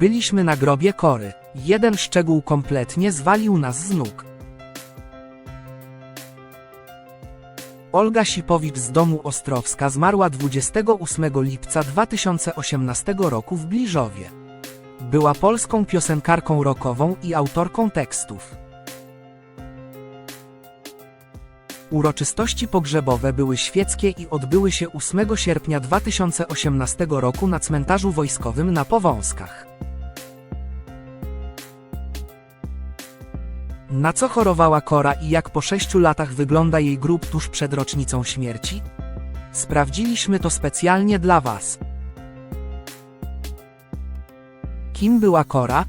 Byliśmy na grobie Kory. Jeden szczegół kompletnie zwalił nas z nóg. Olga Sipowicz z domu Ostrowska zmarła 28 lipca 2018 roku w Bliżowie. Była polską piosenkarką rockową i autorką tekstów. Uroczystości pogrzebowe były świeckie i odbyły się 8 sierpnia 2018 roku na cmentarzu wojskowym na Powązkach. Na co chorowała Kora i jak po sześciu latach wygląda jej grób tuż przed rocznicą śmierci? Sprawdziliśmy to specjalnie dla Was. Kim była Kora?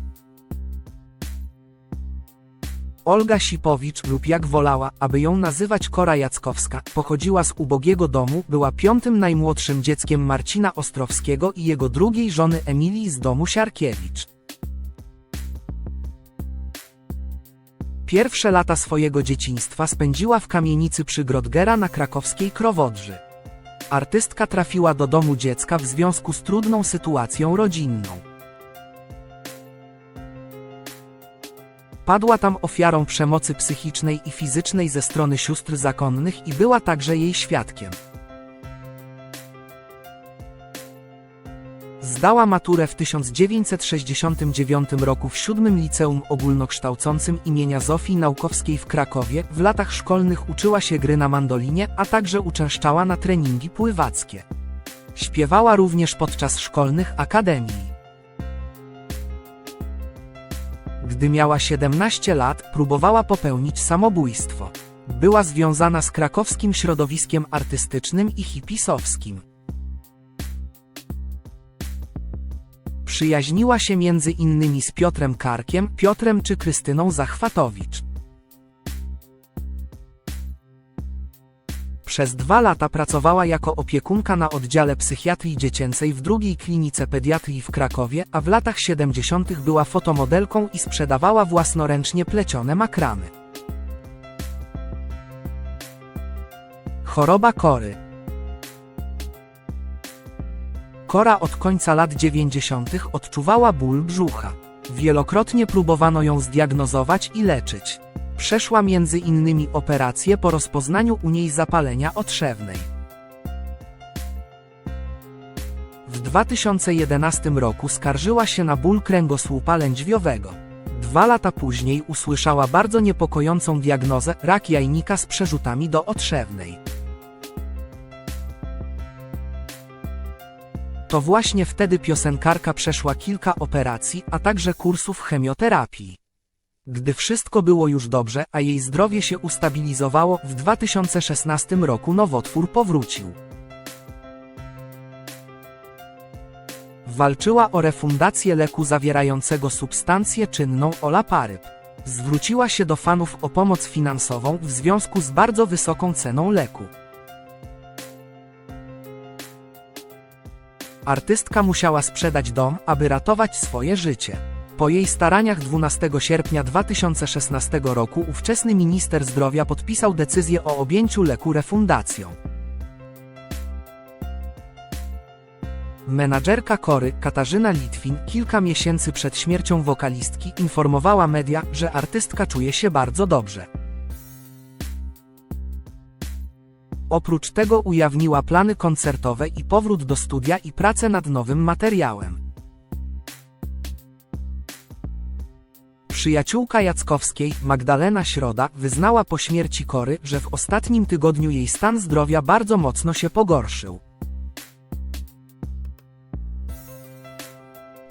Olga Sipowicz lub jak wolała, aby ją nazywać Kora Jackowska, pochodziła z ubogiego domu, była piątym najmłodszym dzieckiem Marcina Ostrowskiego i jego drugiej żony Emilii z domu Siarkiewicz. Pierwsze lata swojego dzieciństwa spędziła w kamienicy przy Grodgera na krakowskiej Krowodrzy. Artystka trafiła do domu dziecka w związku z trudną sytuacją rodzinną. Padła tam ofiarą przemocy psychicznej i fizycznej ze strony sióstr zakonnych i była także jej świadkiem. Zdała maturę w 1969 roku w siódmym liceum ogólnokształcącym imienia Zofii Naukowskiej w Krakowie. W latach szkolnych uczyła się gry na mandolinie, a także uczęszczała na treningi pływackie. Śpiewała również podczas szkolnych akademii. Gdy miała 17 lat, próbowała popełnić samobójstwo. Była związana z krakowskim środowiskiem artystycznym i hipisowskim. Przyjaźniła się między innymi z Piotrem Karkiem, Piotrem czy Krystyną Zachwatowicz. Przez dwa lata pracowała jako opiekunka na oddziale psychiatrii dziecięcej w drugiej klinice pediatrii w Krakowie, a w latach 70. była fotomodelką i sprzedawała własnoręcznie plecione makramy. Choroba kory. Kora od końca lat 90. odczuwała ból brzucha. Wielokrotnie próbowano ją zdiagnozować i leczyć. Przeszła między innymi operację po rozpoznaniu u niej zapalenia otrzewnej. W 2011 roku skarżyła się na ból kręgosłupa lędźwiowego. Dwa lata później usłyszała bardzo niepokojącą diagnozę rak jajnika z przerzutami do otrzewnej. To właśnie wtedy piosenkarka przeszła kilka operacji, a także kursów chemioterapii. Gdy wszystko było już dobrze, a jej zdrowie się ustabilizowało, w 2016 roku nowotwór powrócił. Walczyła o refundację leku zawierającego substancję czynną olaparyb. Zwróciła się do fanów o pomoc finansową w związku z bardzo wysoką ceną leku. Artystka musiała sprzedać dom, aby ratować swoje życie. Po jej staraniach 12 sierpnia 2016 roku ówczesny minister zdrowia podpisał decyzję o objęciu leku refundacją. Menadżerka Kory, Katarzyna Litwin, kilka miesięcy przed śmiercią wokalistki informowała media, że artystka czuje się bardzo dobrze. Oprócz tego ujawniła plany koncertowe i powrót do studia i pracę nad nowym materiałem. Przyjaciółka Jackowskiej, Magdalena Środa, wyznała po śmierci Kory, że w ostatnim tygodniu jej stan zdrowia bardzo mocno się pogorszył.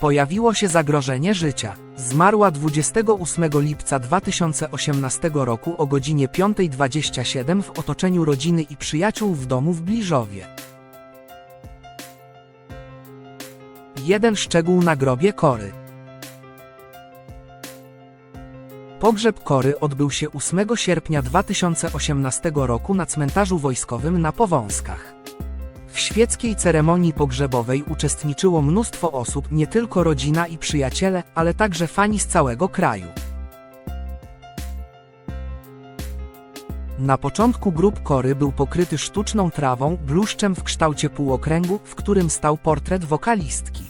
Pojawiło się zagrożenie życia. Zmarła 28 lipca 2018 roku o godzinie 5.27 w otoczeniu rodziny i przyjaciół w domu w Bliżowie. Jeden szczegół na grobie Kory. Pogrzeb Kory odbył się 8 sierpnia 2018 roku na cmentarzu wojskowym na Powązkach. W świeckiej ceremonii pogrzebowej uczestniczyło mnóstwo osób, nie tylko rodzina i przyjaciele, ale także fani z całego kraju. Na początku grób kory był pokryty sztuczną trawą, bluszczem w kształcie półokręgu, w którym stał portret wokalistki.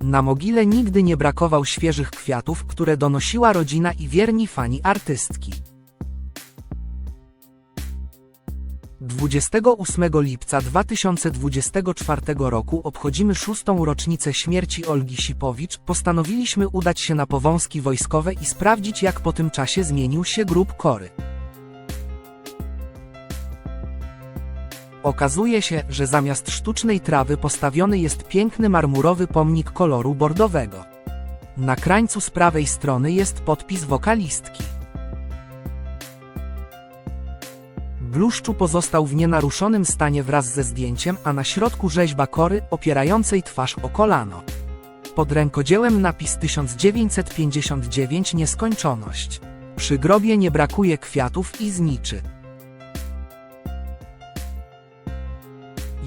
Na mogile nigdy nie brakował świeżych kwiatów, które donosiła rodzina i wierni fani artystki. 28 lipca 2024 roku obchodzimy szóstą rocznicę śmierci Olgi Sipowicz. Postanowiliśmy udać się na powązki wojskowe i sprawdzić, jak po tym czasie zmienił się grób kory. Okazuje się, że zamiast sztucznej trawy postawiony jest piękny marmurowy pomnik koloru bordowego. Na krańcu z prawej strony jest podpis wokalistki. Bluszczu pozostał w nienaruszonym stanie wraz ze zdjęciem, a na środku rzeźba kory opierającej twarz o kolano. Pod rękodziełem napis 1959 Nieskończoność. Przy grobie nie brakuje kwiatów i zniczy.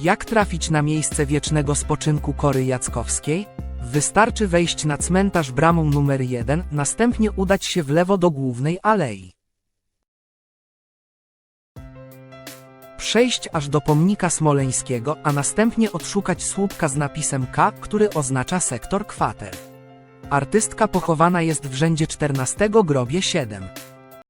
Jak trafić na miejsce wiecznego spoczynku Kory Jackowskiej? Wystarczy wejść na cmentarz bramą numer 1, następnie udać się w lewo do głównej alei. Przejść aż do pomnika smoleńskiego, a następnie odszukać słupka z napisem K, który oznacza sektor kwater. Artystka pochowana jest w rzędzie 14 grobie 7.